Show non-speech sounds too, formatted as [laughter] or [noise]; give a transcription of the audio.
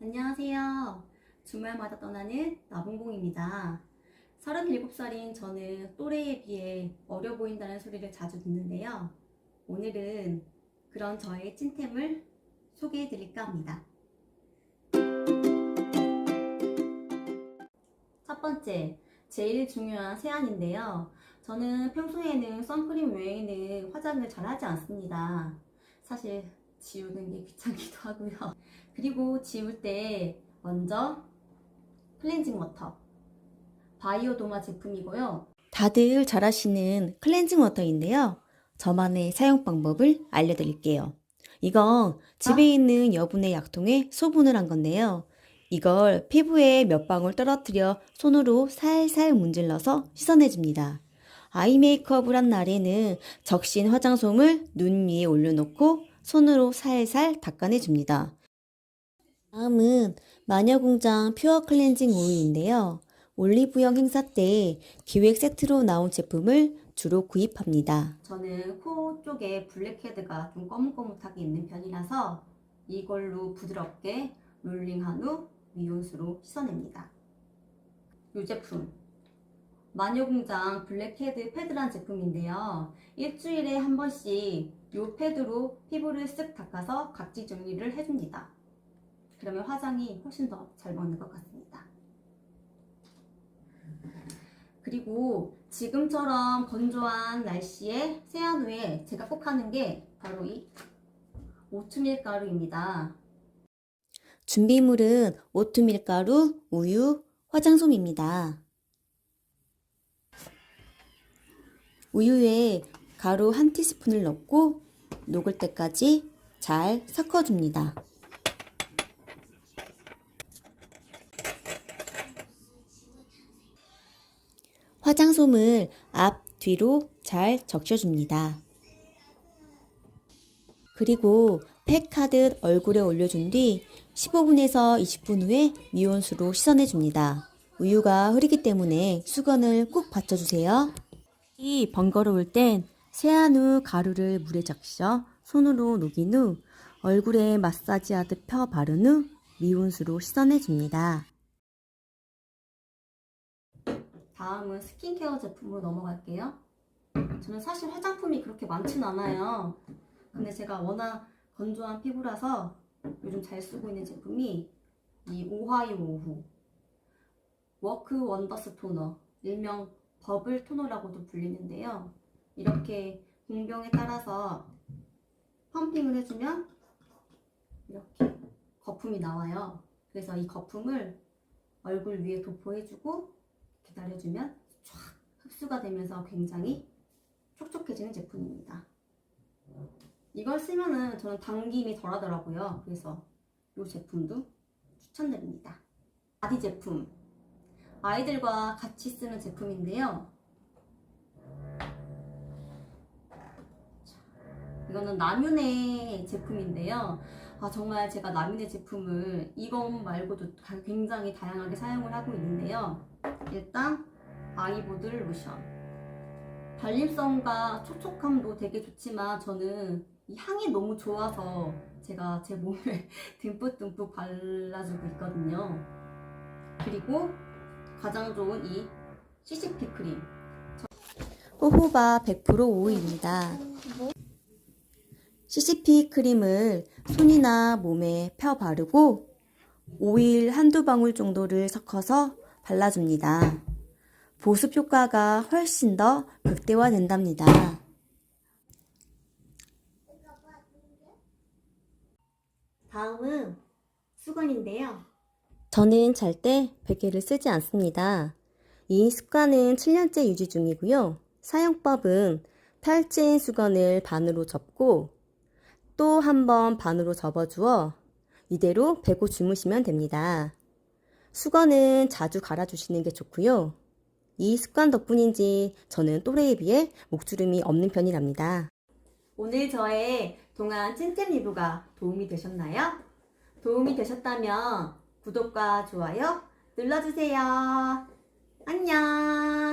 안녕하세요. 주말마다 떠나는 나봉봉입니다. 37살인 저는 또래에 비해 어려 보인다는 소리를 자주 듣는데요. 오늘은 그런 저의 찐템을 소개해 드릴까 합니다. 첫 번째, 제일 중요한 세안인데요. 저는 평소에는 선크림 외에는 화장을 잘 하지 않습니다. 사실 지우는 게 귀찮기도 하고요. [laughs] 그리고 지울 때 먼저 클렌징 워터 바이오도마 제품이고요. 다들 잘 아시는 클렌징 워터인데요. 저만의 사용 방법을 알려드릴게요. 이건 집에 있는 여분의 약통에 소분을 한 건데요. 이걸 피부에 몇 방울 떨어뜨려 손으로 살살 문질러서 씻어내줍니다. 아이 메이크업을 한 날에는 적신 화장솜을 눈 위에 올려놓고 손으로 살살 닦아내줍니다. 다음은 마녀공장 퓨어 클렌징 오일인데요. 올리브영 행사 때 기획 세트로 나온 제품을 주로 구입합니다. 저는 코 쪽에 블랙헤드가 좀 거뭇거뭇하게 있는 편이라서 이걸로 부드럽게 롤링한 후 미온수로 씻어냅니다. 이 제품 마녀공장 블랙헤드 패드란 제품인데요. 일주일에 한 번씩 이 패드로 피부를 쓱 닦아서 각질 정리를 해줍니다. 그러면 화장이 훨씬 더 잘 먹는 것 같습니다. 그리고 지금처럼 건조한 날씨에 세안 후에 제가 꼭 하는 게 바로 이 오트밀 가루입니다. 준비물은 오트밀 가루, 우유, 화장솜입니다. 우유에 가루 한 티스푼을 넣고 녹을 때까지 잘 섞어줍니다. 화장솜을 앞, 뒤로 잘 적셔줍니다. 그리고 팩하듯 얼굴에 올려준 뒤 15분에서 20분 후에 미온수로 씻어내줍니다. 우유가 흐리기 때문에 수건을 꼭 받쳐주세요. 이 번거로울 땐 세안 후 가루를 물에 적셔 손으로 녹인 후 얼굴에 마사지하듯 펴 바른 후 미온수로 씻어내 줍니다. 다음은 스킨케어 제품으로 넘어갈게요. 저는 사실 화장품이 그렇게 많진 않아요. 근데 제가 워낙 건조한 피부라서 요즘 잘 쓰고 있는 제품이 이 오하이 오후 워크 원더스 토너 일명 버블 토너라고도 불리는데요. 이렇게 공병에 따라서 펌핑을 해주면 이렇게 거품이 나와요. 그래서 이 거품을 얼굴 위에 도포해주고 기다려주면 쫙 흡수가 되면서 굉장히 촉촉해지는 제품입니다. 이걸 쓰면은 저는 당김이 덜 하더라고요. 그래서 이 제품도 추천드립니다. 바디 제품. 아이들과 같이 쓰는 제품인데요. 이거는 나뮤네 제품인데요. 아, 정말 제가 나뮤네 제품을 이것 말고도 굉장히 다양하게 사용을 하고 있는데요. 일단 아이보들 로션. 발림성과 촉촉함도 되게 좋지만 저는 이 향이 너무 좋아서 제가 제 몸에 [laughs] 듬뿍듬뿍 발라주고 있거든요. 그리고 가장 좋은 이 CCP 크림. 호호바 100% 오일입니다. CCP 크림을 손이나 몸에 펴 바르고 오일 한두 방울 정도를 섞어서 발라줍니다. 보습 효과가 훨씬 더 극대화된답니다. 다음은 수건인데요. 저는 잘 때 베개를 쓰지 않습니다. 이 습관은 7년째 유지 중이고요. 사용법은 탈진 수건을 반으로 접고 또 한 번 반으로 접어주어 이대로 베고 주무시면 됩니다. 수건은 자주 갈아주시는 게 좋고요. 이 습관 덕분인지 저는 또래에 비해 목주름이 없는 편이랍니다. 오늘 저의 동안 찐템 리뷰가 도움이 되셨나요? 도움이 되셨다면 구독과 좋아요 눌러주세요. 안녕.